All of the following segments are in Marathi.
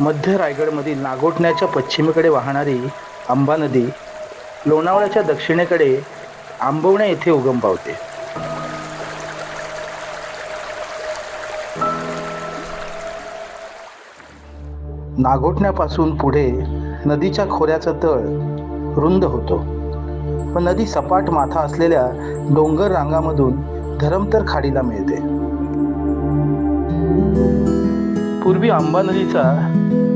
मध्य रायगडमधील नागोठण्याच्या पश्चिमेकडे वाहणारी अंबा नदी लोणावळ्याच्या दक्षिणेकडे आंबवणे येथे उगम पावते. नागोठण्यापासून पुढे नदीच्या खोऱ्याचा तळ रुंद होतो. व नदी सपाट माथा असलेल्या डोंगर रांगामधून धरमतर खाडीला मिळते. पूर्वी आंबा नदीचा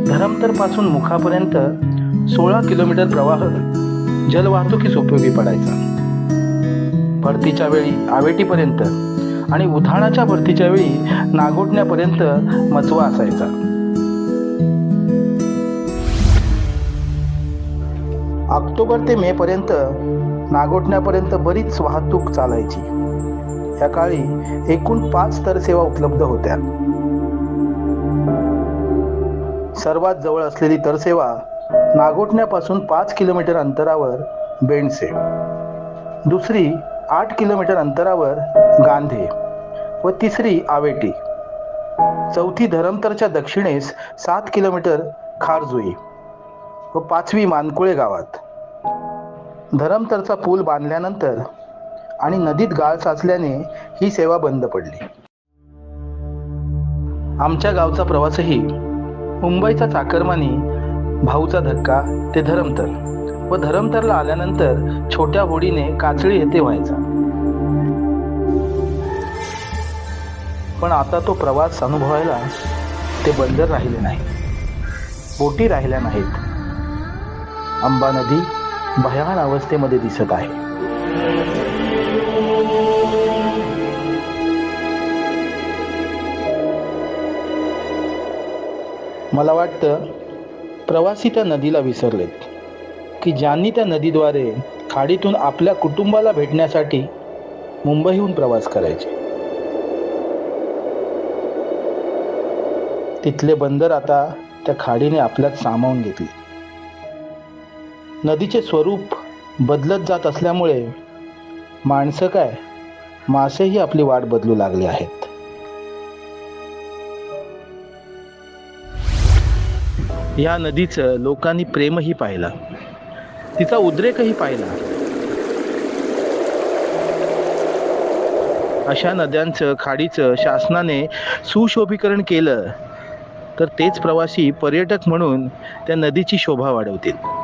धरमतरपासून मुखापर्यंत सोळा किलोमीटर प्रवाह जलवाहतुकीस उपयोगी पडायचा. भरतीच्या वेळी आवेटीपर्यंत आणि उधाणाच्या भरतीच्या वेळी नागोठण्यापर्यंत मचवा असायचा. ऑक्टोबर ते मे पर्यंत नागोठण्यापर्यंत बरीच वाहतूक चालायची. या काळी एकूण पाच तरसेवा उपलब्ध होत्या. सर्वात जवळ असलेली तरसेवा नागोठण्यापासून पाच किलोमीटर अंतरावर बेंडसे. दुसरी आठ किलोमीटर अंतरावर गांधे व तिसरी आवेटी. चौथी धरमतरच्या दक्षिणेस सात किलोमीटर खारजुई व पाचवी मानकुळे गावात. धरमतरचा पूल बांधल्यानंतर आणि नदीत गाळ साचल्याने ही सेवा बंद पडली. आमच्या गावचा प्रवासही मुंबईचा चाकरमानी भाऊचा धक्का ते धरमतर. व धरमतरला आल्यानंतर छोट्या होडीने काचळी येथे व्हायचा. पण आता तो प्रवास अनुभवायला ते बंदर राहिले नाही बोटी राहिल्या नाहीत. अंबा नदी भयान अवस्थेमध्ये दिसत आहे. मला वाटतं प्रवासी त्या नदीला विसरलेत. की ज्यांनी त्या नदीद्वारे खाडीतून आपल्या कुटुंबाला भेटण्यासाठी मुंबईहून प्रवास करायचे. तिथले बंदर आता त्या खाडीने आपल्यात सामावून घेतले. नदीचे स्वरूप बदलत जात असल्यामुळे माणसं काय मासेही आपली वाट बदलू लागले आहेत. या नदीचं लोकांनी प्रेमही पाहिला. तिचा उद्रेकही पाहिला. अशा नद्यांचं खाडीचं शासनाने सुशोभीकरण केलं तर तेच प्रवासी पर्यटक म्हणून त्या नदीची शोभा वाढवतील.